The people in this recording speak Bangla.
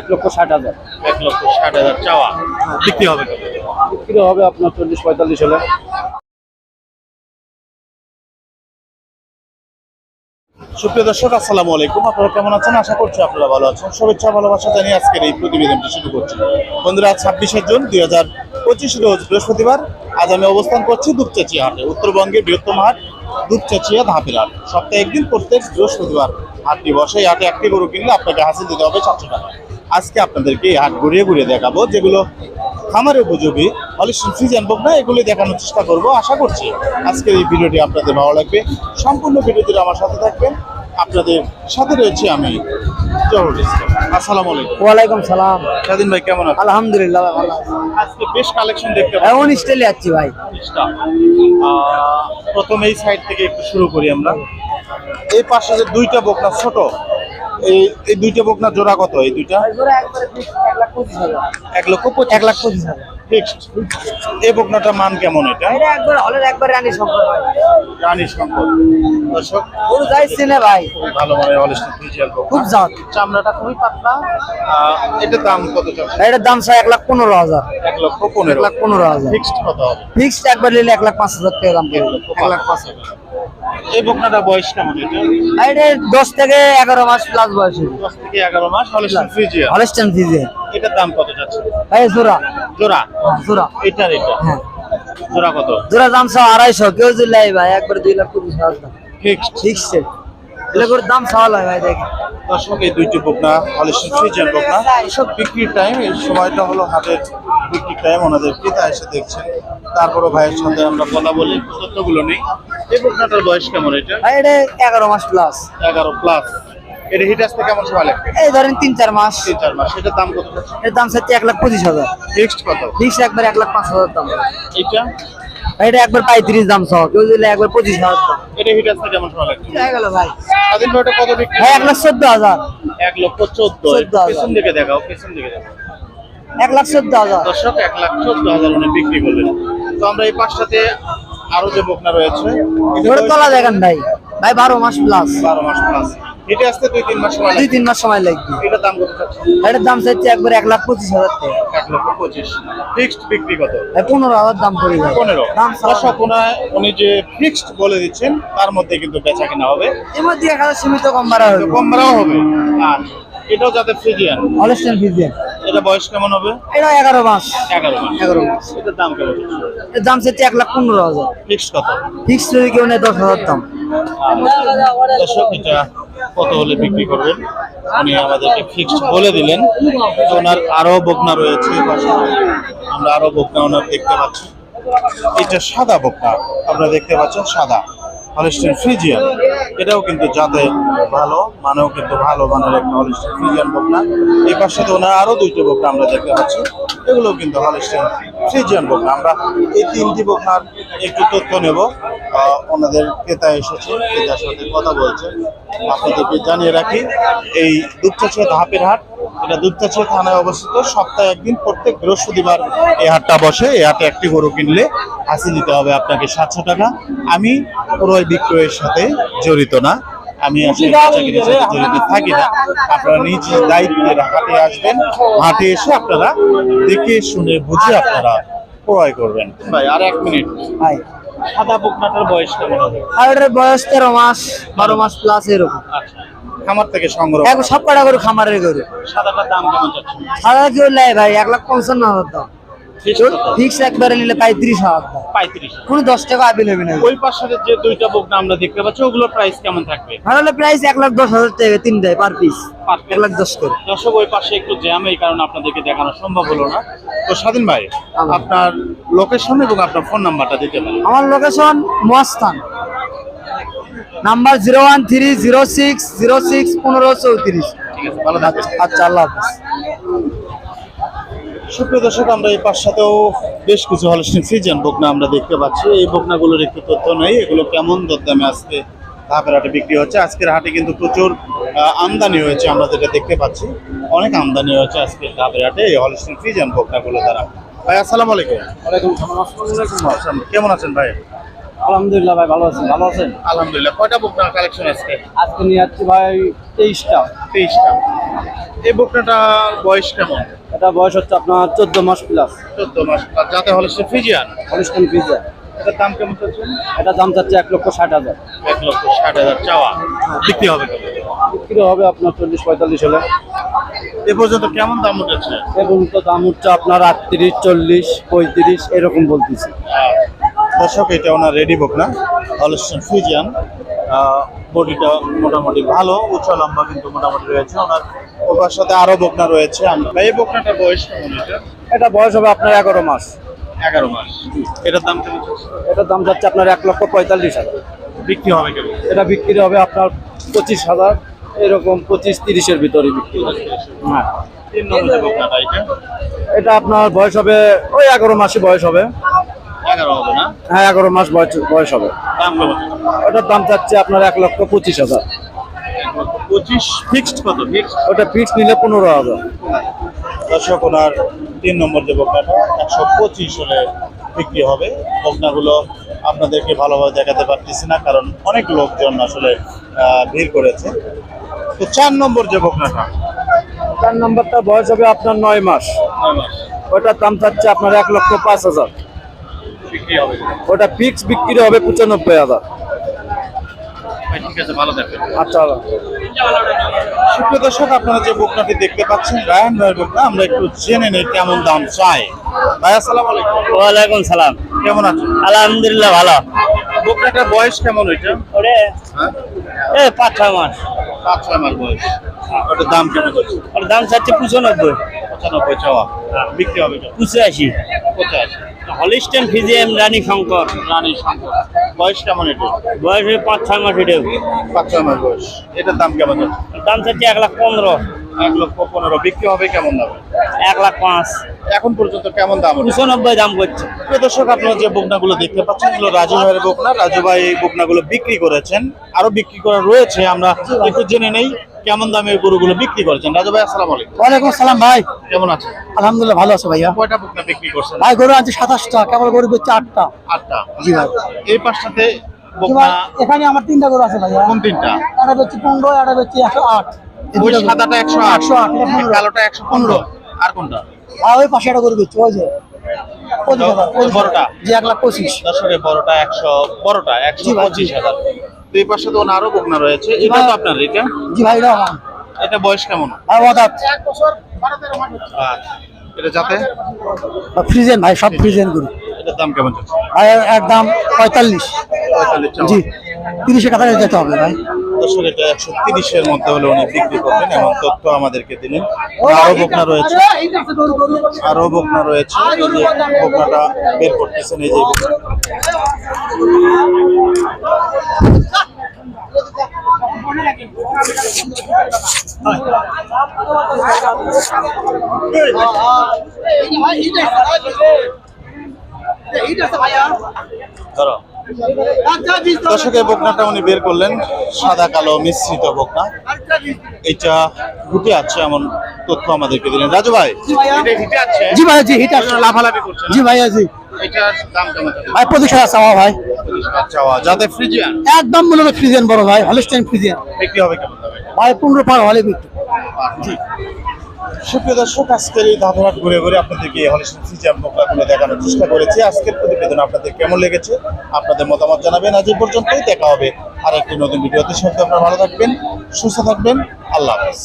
এক লক্ষ ষাট হাজার। এক লক্ষ ষাট হাজার চাওয়া। বিক্রি হবে বিক্রি হবে আপনার চল্লিশ পঁয়তাল্লিশ হলে। সুপ্রিয় দর্শক আসসালামু আলাইকুম। আপনারা কেমন আছেন? আশা করছি আপনারা ভালো আছেন। শুভেচ্ছা ভালোবাসা জানিয়ে আজকের এই প্রতিবেদনটি শুরু করছি। বন্ধুরা ছাব্বিশে জুন দুই হাজার পঁচিশ রোজ বৃহস্পতিবার। আজ আমি অবস্থান করছি দুপচাচিয়া হাটে উত্তরবঙ্গের বৃহত্তম হাট দুপচাচিয়া ধাপের হাট। সপ্তাহে একদিন প্রত্যেক বৃহস্পতিবার হাটটি বসে। এই হাটে একটি গরু কিনলে আপনাকে হাসিল দিতে হবে সাতশো টাকা। আজকে আপনাদেরকে এই হাট ঘুরিয়ে ঘুরিয়ে দেখাবো যেগুলো খামারে উপযোগী অলিশন সিজন বক না এগুলি দেখানোর চেষ্টা করব। আশা করছি আজকের এই ভিডিওটি আপনাদের ভালো লাগবে। সম্পূর্ণ ভিডিওটি আমার সাথে থাকবেন। আপনাদের সাথে রয়েছে আমি জহরুল ইসলাম। আসসালামু আলাইকুম। ওয়ালাইকুম সালাম। স্বাধীন ভাই কেমন আছেন? আলহামদুলিল্লাহ ভালো আজকে বেশ কালেকশন দেখতে এমন স্টাইলে যাচ্ছি ভাই। প্রথম এই সাইড থেকে একটু শুরু করি আমরা। এই পাশে যে দুইটা বকনা ছোট এই এই দুইটা বকনা জোড়া কত? এই দুইটা? এক লক্ষ পঁচিশ এক লাখ পঁচিশ ফিক্সড এই বকনাটা মান কেমন এটা? এটা একবার হলের একবার রানী সম্পর্ক রানী সম্পদ দর্শক গরু ভাই। ভালো মানে ফ্রিজিয়াল খুব জাত। চামড়াটা খুবই পাতলা। এটার দাম কত এটার দাম চাই এক লাখ পনেরো হাজার। এক লক্ষ পনেরো। লাখ পনেরো হাজার। ফিক্সড কত হবে? ফিক্সড একবার নিলে এক লাখ পাঁচ হাজার টাকা দাম এক লাখ পাঁচ হাজার। এই বকনাটার বয়স কেমন এটা? এটা দশ থেকে এগারো মাস প্লাস বয়স দশ থেকে এগারো মাস হলিস্টান ফ্রিজিয়া হলস্টান ফ্রিজিয়া এটার দাম কত যাচ্ছে? ভাই জোড়া। জোড়া? হ্যাঁ জোড়া। এটার এটা? হ্যাঁ। জোড়া কত? জোড়া দাম সব আড়াইশো। কেউ যদি লাই ভাই একবার দুই লাখ পঁচিশ হাজার দাম ফিক্সড ফিক্সড এগুলো করে দাম সওয়াল হয় ভাই দেখি দর্শক এই দুইটি বকনা হলিস্টান ফ্রিজিয়াল বকনা এসব বিক্রির টাইম এই সময়টা হলো হাটের বিক্রির টাইম ওনাদের ক্রেতা এসে দেখছেন। তারপরও ভাইয়ের সাথে আমরা কথা বলি তথ্যগুলো নেই। এই বকনাটার বয়স কেমন এটা? ভাই এটা এগারো মাস প্লাস এগারো প্লাস এটা হিট আসতে কেমন সময় লাগবে? এই ধরেন তিন চার মাস। তিন চার মাস। এটার দাম কত এর দাম চাচ্ছে এক লাখ পঁচিশ হাজার। ফিক্সড কত? ফিক্স একবার এক লাখ পাঁচ হাজার দাম। এটা? ভাই এটা একবার পঁয়ত্রিশ দাম সহ। কেউ দিলে একবার পঁচিশ হাজার দাম। এটা হিট আসতে কেমন সময় লাগবে? গেল ভাই। স্বাধীন ভাইটা কত বিক্রি ভাই এক লাখ চোদ্দ হাজার। এক লক্ষ চোদ্দ 14,000 পেছন দিকে দেখাও পেছন দিকে দেখাও। এক লাখ চোদ্দ হাজার। দর্শক এক লাখ চোদ্দ হাজার উনি বিক্রি করলেন। তো আমরা এই পাঁচটাতে আরও যে বকনা রয়েছে তোলা দেখেন ভাই। বারো মাস প্লাস বারো মাস প্লাস হিটে আসতে দুই তিন মাস সময় দুই তিন মাস সময় লাগবে। এটার দাম কত এটার দাম চাচ্ছে একবার এক লাখ পঁচিশ হাজার টাকা। এক লক্ষ পঁচিশ। ফিক্সড বিক্রি কত? পনেরো হাজার দাম পড়ে ভাই পনেরো। দাম দর্শক উনি যে ফিক্সড বলে দিচ্ছেন তার মধ্যে কিন্তু বেচা কেনা হবে। এর মধ্যে এক হাজার সীমিত কম বাড়া হবে। কম ভাড়াও হবে। আর এটাও যাতে ফ্রিজিয়ান? হলস্টাইন ফিজে এটা বয়স কেমন হবে? এটা এগারো মাস। এগারো মাস। এগারো মাস। এটার দাম কেমন? এর দাম চাচ্ছে এক লাখ পনেরো হাজার। ফিক্সড কত? ফিক্স যদি কেউ নেয় দশ হাজার দাম। দর্শক এটা কত হলে বিক্রি করবেন? উনি আমাদেরকে ফিক্সড বলে দিলেন। ওনার আরও বকনা রয়েছে আমরা আরও বকনা ওনার দেখতে পাচ্ছি। এটা সাদা বকনা। আপনারা দেখতে পাচ্ছেন সাদা। হলিস্টিন ফ্রিজিয়ান এটাও কিন্তু যাতে ভালো, মানেও কিন্তু ভালো মানের একটা হলিস্টিন ফ্রিজিয়ান বকনা। এই পাশে তো ওনার আরও দুইটি বকনা আমরা দেখতে পাচ্ছি। এগুলোও কিন্তু হলিস্টিন ফ্রিজিয়ান বকনা। আমরা এই তিনটি বকনার একটু তথ্য নেব। ওনাদের ক্রেতা এসেছে ক্রেতার সাথে কথা বলছে। আপনাদেরকে জানিয়ে রাখি এই দুধচাচিয়া ধাপের হাট এটা দুধচাচিয়া থানায় অবস্থিত। সপ্তাহে একদিন প্রত্যেক বৃহস্পতিবার এই হাটটা বসে। এই হাটে একটি গরু কিনলে হাসিল দিতে হবে আপনাকে সাতশো টাকা। আমি ক্রয় বিক্রয়ের সাথে জড়িত না। আমি আসলে বেচাকেনার সাথে জড়িত থাকি না। আপনারা নিজ দায়িত্বে হাটে আসবেন। হাটে এসে আপনারা দেখে শুনে বুঝে আপনারা ক্রয় করবেন। ভাই আর এক মিনিট। ভাই সাদা বকনাটার বয়স কেমন হবে? বয়স তেরো মাস বারো মাস প্লাস এরকম। আচ্ছা। খামার থেকে সংগ্রহ সব কটা করে খামারের গরু। সাদাটার দাম কেমন যাচ্ছে সাদা ভাই এক লাখ পঞ্চান্ন হাজার দাম? ফিক্স একবারে নিলে পঁয়ত্রিশ হাজার পঁয়ত্রিশ। কোনো দশ টাকা আপিল হবে না। ওই পাশের যে দুইটা বকনা আমরা দেখতে পাচ্ছি ওগুলোর প্রাইস কেমন থাকবে? তাহলে প্রাইস এক লাখ দশ হাজার টাকা তিন দেয় পার পিস এক লাখ দশ করে। দর্শক ওই পাশে একটু জ্যাম এই কারণে আপনাদেরকে দেখানো সম্ভব হলো না। তো স্বাধীন ভাই। আপনার লোকেশন এবং আপনার ফোন নাম্বারটা দিতে পারেন। আমার location Mahasthan. Number zero one three zero six zero six পনেরো চৌত্রিশ। ঠিক আছে ভালো আচ্ছা আল্লাহ হাফিজ। সুপ্রিয় দর্শক আমরা এই পাশ সাথেও বেশ কিছু হলস্টিন বকনা আমরা দেখতে পাচ্ছি। এই বকনাগুলোর একটু তথ্য নেই এগুলো কেমন দরদামে আজকে ধাপের হাটে বিক্রি হচ্ছে? আজকের হাটে কিন্তু প্রচুর আমদানি হয়েছে আমরা যেটা দেখতে পাচ্ছি। অনেক আমদানি হয়েছে আজকে ধাপের হাটে এই হলস্টিন ফ্রিজিয়ান বকনাগুলো দ্বারা। ভাই আসসালামু আলাইকুম। আসসালাম। কেমন আছেন ভাই? আলহামদুলিল্লাহ ভাই ভালো আছেন ভালো আছেন? আলহামদুলিল্লাহ। কয়টা বকনা কালেকশন আজকে? আজকে নিয়ে যাচ্ছি ভাই তেইশটা। তেইশটা। এই বকনাটা বয়স কেমন? এটা বয়স হচ্ছে আপনার চোদ্দ মাস প্লাস চোদ্দ মাস আর যাতে হলে সে ফিজিয়ান? হলিস্টান পিজা এটার দাম কেমন চলছে এটা দাম চাচ্ছে এক লক্ষ ষাট হাজার। এক লক্ষ ষাট হাজার চাওয়া। বিক্রি হবে? বিক্রি হবে আপনার চল্লিশ পঁয়তাল্লিশ হলে। এ পর্যন্ত কেমন দাম উঠেছে? এবং তো দাম হচ্ছে আপনার আটত্রিশ চল্লিশ পঁয়ত্রিশ এরকম বলতেছি। দর্শক এটা ওনার রেডি বুক না? Holstein Friesian. বডিটা মোটামুটি ভালো উচ্চ লম্বা কিন্তু মোটামুটি রয়েছে। ওনার ওটার সাথে আরও বকনা রয়েছে আমরা এই বকনাটার বয়স কেমন এটা? এটা বয়স হবে আপনার এগারো মাস। এগারো মাস। এটার দাম কেমন? এটার দাম যাচ্ছে আপনার এক লক্ষ পঁয়তাল্লিশ হাজার। বিক্রি হবে কেমন? এটা বিক্রি হবে আপনার পঁচিশ হাজার এরকম পঁচিশ তিরিশের ভিতরে বিক্রি হবে। হ্যাঁ। তিন নম্বর বকনাটা এটা? এটা আপনার বয়স হবে ওই এগারো মাসই বয়স হবে। এগারো হবে না? হ্যাঁ এগারো মাস বয়স বয়স হবে। দাম কেমন? ওটার দাম চাচ্ছে আপনার এক লক্ষ পঁচিশ হাজার। পঁচিশ ফিক্সড কত? ফিক্সড ওটা ফিক্স নিলে পনেরো হাজার। দর্শক ওনার তিন নম্বর যে বকনাটা একশো পঁচিশ হলে বিক্রি হবে। বকনাগুলো আপনাদেরকে ভালোভাবে দেখাতে পারতেছি না কারণ অনেক লোকজন আসলে ভিড় করেছে। তো চার নম্বর যে বকনাটা? চার নম্বরটা বয়স হবে আপনার নয় মাস। ওটার দাম চাচ্ছে আপনার এক লক্ষ পাঁচ হাজার। ওটা ফিক্স বিক্রি হবে পঁচানব্বই হাজার। ঠিক আছে ভালো দেখবেন আচ্ছা। সুপ্রিয় দর্শক আপনারা যে বকনাটি দেখতে পাচ্ছেন রায়ন ভাইয়ের বকনা আমরা একটু জেনে নেই কেমন দাম চাই। ভাই আসসালামু আলাইকুম। ওয়ালাইকুম সালাম। কেমন আছেন? আলহামদুলিল্লাহ ভালো। বকনাটার বয়স কেমন ওইটা? ওরে হ্যাঁ? এ পাঁচ ছয় মাস। পাঁচ ছয় মাস বয়স। ওটার দাম কেমন ওর দাম চাচ্ছে পঁচানব্বই। পঁচানব্বই চাওয়া। বিক্রি হবে? পঁচাশি। কোথায় হলিস্টেন ফিজিএম রানী শঙ্কর। রানী শঙ্কর। বয়স কেমন এটা বয়স হয়ে পাঁচ ছয় মাস এটাও পাঁচ ছয় মাস বয়স। এটার দাম কেমন দাম চাচ্ছে এক লাখ পনেরো। এক লক্ষ পনেরো। বিক্রি হবে কেমন দামে? এক লাখ পাঁচ। এখন পর্যন্ত কেমন দাম উঠেছে পঁচানব্বই দাম করছে। দর্শক আপনারা যে বকনাগুলো দেখতে পাচ্ছেন এগুলো রাজু ভাইয়ের বকনা। রাজু ভাই এই বকনাগুলো বিক্রি করেছেন আরও বিক্রি করা রয়েছে। আমরা একটু জেনে নেই কেমন দামে গরুগুলো বিক্রি করেছেন? রাজু ভাই আসসালামু আলাইকুম। ওয়ালাইকুম আসসালাম ভাই। কেমন আছেন? আলহামদুলিল্লাহ ভালো আছে ভাইয়া। কয়টা বকনা বিক্রি করছেন? ভাই গরু আছে সাতাশটা কেবল গরু হচ্ছে আটটা। আটটা। জি ভাই। এই পাশটাতে এখানে আমার তিনটা গরু আছে ভাইয়া। কোন তিনটা? একটা হচ্ছে পনেরো একটা হচ্ছে একশো আট। ওই সাদাটা একশো আট। একশো আট এটা পনেরো। কালোটা একশো পনেরো। আর কোনটা? আর ওই পাশে একটা গরু বেচছে ওই যে। পঁচিশ হাজার, পঁচিশ বড়টা? জি এক লাখ পঁচিশ। বড়টা একশো বড়টা একশো। পঁচিশ হাজার। তো এই পাশে তো আরও বকনা রয়েছে। এটা তো আপনার এটা? জি ভাই এটা আমার। এটা বয়স কেমন? আর এটা যাতে? ফ্রিজেন ভাই সব ফ্রিজেন গরু। এটার দাম কেমন চলছে ভাই একদম পঁয়তাল্লিশ। জি তিরিশে কাছাকাছি যেতে হবে ভাই। দর্শক এটা একশো তিরিশের মধ্যে হলে উনি বিক্রি করবেন এমন তথ্য আমাদেরকে দিলেন। আরও বকনা রয়েছে। আরও বকনা রয়েছে। এই বকনাটা বের করতেছেন এই যে ধরো। দর্শকের বকনাটা উনি বের করলেন সাদা কালো মিশ্রিত বকনা। এটা ঘুটে আছে এমন তথ্য আমাদেরকে দিলেন। রাজু ভাই। এটা হিটে আছে? জি ভাই জি হিট আছে। লাফালাফি করছে জি ভাইয়া জি। ভাই পঁচিশ চাওয়া ভাই। যাতে ফ্রিজিয়ান। একদম মূলত ফ্রিজেন বড় ভাই হলিস্টাইন ফ্রিজেন বিক্রি হবে কেমন ভাই পনেরো পার হলে বিক্রি। সুপ্রিয় দর্শক, আজকের এই ধাপাট ঘুরে ঘুরে আপনাদেরকে হলিস্টন ফ্রিজিয়ান মোকাগুলো দেখানোর চেষ্টা করেছি। আজকের প্রতিবেদন আপনাদের কেমন লেগেছে, আপনাদের মতামত জানাবেন। আজ পর্যন্তই, দেখা হবে আর একটি নতুন ভিডিওতে। সঙ্গে আপনারা ভালো থাকবেন, সুস্থ থাকবেন। আল্লাহ হাফেজ।